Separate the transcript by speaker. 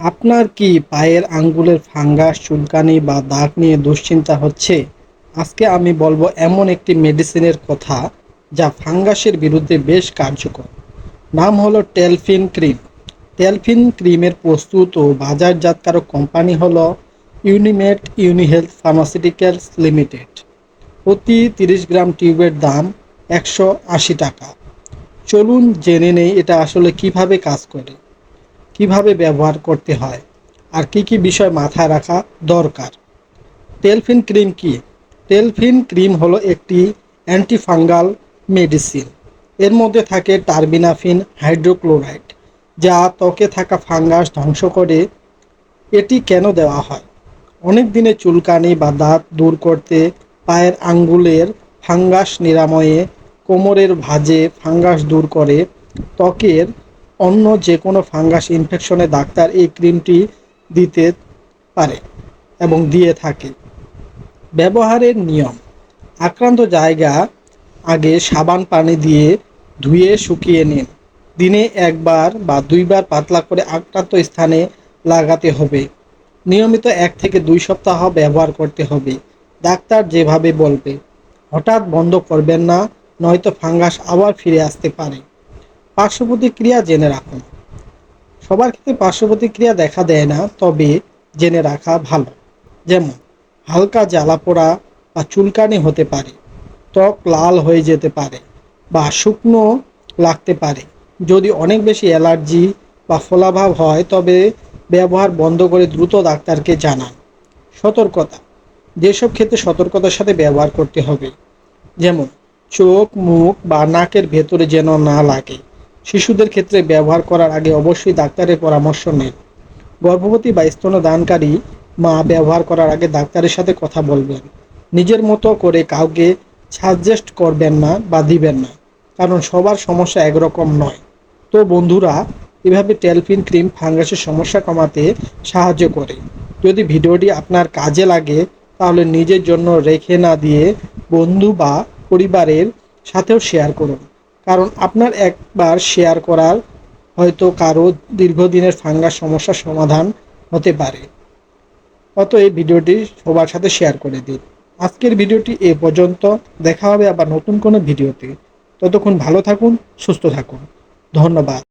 Speaker 1: আপনার কি পায়ের আঙ্গুলের ফাঙ্গাস, চুলকানি বা দাগ নিয়ে দুশ্চিন্তা হচ্ছে? আজকে আমি বলব এমন একটি মেডিসিনের কথা যা ফাঙ্গাসের বিরুদ্ধে বেশ কার্যকর। নাম হলো টেলফিন ক্রিম। টেলফিন ক্রিমের প্রস্তুত ও বাজারজাতকারক কোম্পানি হলো ইউনিমেড ইউনিহেলথ ফার্মাসিউটিক্যালস লিমিটেড। প্রতি তিরিশ গ্রাম টিউবের দাম একশো আশি টাকা। চলুন জেনে নেই এটা আসলে কীভাবে কাজ করে। কীভাবে ব্যবহার করতে হয় আর কি কি বিষয় মাথায় রাখা দরকার। টেলফিন ক্রিম কি? টেলফিন ক্রিম হলো একটি অ্যান্টিফাঙ্গাল মেডিসিন। এর মধ্যে থাকে টার্বিনাফিন হাইড্রোক্লোরাইড, যা ত্বকে থাকা ফাঙ্গাস ধ্বংস করে এটি কেন দেওয়া হয়? অনেক দিনে চুলকানি বা দাঁত দূর করতে পায়ের আঙ্গুলের ফাঙ্গাস নিরাময়ে কোমরের ভাঁজে ফাঙ্গাস দূর করে ত্বকের অন্য যে কোনো ফাঙ্গাস ইনফেকশনে ডাক্তার এই ক্রিমটি দিতে পারে এবং দিয়ে থাকে। ব্যবহারের নিয়ম। আক্রান্ত জায়গা আগে সাবান পানি দিয়ে ধুয়ে শুকিয়ে নিন। দিনে একবার বা দুইবার পাতলা করে আক্রান্ত স্থানে লাগাতে হবে। নিয়মিত এক থেকে দুই সপ্তাহ ব্যবহার করতে হবে। ডাক্তার যেভাবে বলবে, হঠাৎ বন্ধ করবেন না, নয়তো ফাঙ্গাস আবার ফিরে আসতে পারে। পার্শ্ব প্রতিক্রিয়া জেনে রাখুন সবার ক্ষেত্রে পার্শ্ব প্রতিক্রিয়া দেখা দেয় না, তবে জেনে রাখা ভালো। যেমন, হালকা জ্বালা পোড়া বা চুলকানি হতে পারে, ত্বক লাল হয়ে যেতে পারে বা শুকনো লাগতে পারে। যদি অনেক বেশি অ্যালার্জি বা ফোলাভাব হয়, তবে ব্যবহার বন্ধ করে দ্রুত ডাক্তারকে জানান। সতর্কতা। যেসব ক্ষেত্রে সতর্কতার সাথে ব্যবহার করতে হবে, যেমন, চোখ, মুখ বা নাকের ভেতরে যেন না লাগে। শিশুদের ক্ষেত্রে ব্যবহার করার আগে অবশ্যই ডাক্তারের পরামর্শ নিন। গর্ভবতী বা স্তনদানকারী মা ব্যবহার করার আগে ডাক্তারের সাথে কথা বলবেন। নিজের মতো করে কাউকে সাজেস্ট করবেন না বা দিবেন না, কারণ সবার সমস্যা একরকম নয়। তো বন্ধুরা, এভাবে টেলফিন ক্রিম ফাঙ্গাসের সমস্যা কমাতে সাহায্য করে। যদি ভিডিওটি আপনার কাজে লাগে, তাহলে নিজের জন্য রেখে না দিয়ে বন্ধু বা পরিবারের সাথেও শেয়ার করুন। কারণ আপনার একবার শেয়ার করার হয়তো কারও দীর্ঘদিনের ফাঙ্গা সমস্যার সমাধান হতে পারে। অত এই ভিডিওটি সবার সাথে শেয়ার করে দিন। আজকের ভিডিওটি এ পর্যন্ত। দেখা হবে আবার নতুন কোনো ভিডিওতে। ততক্ষণ ভালো থাকুন, সুস্থ থাকুন। ধন্যবাদ।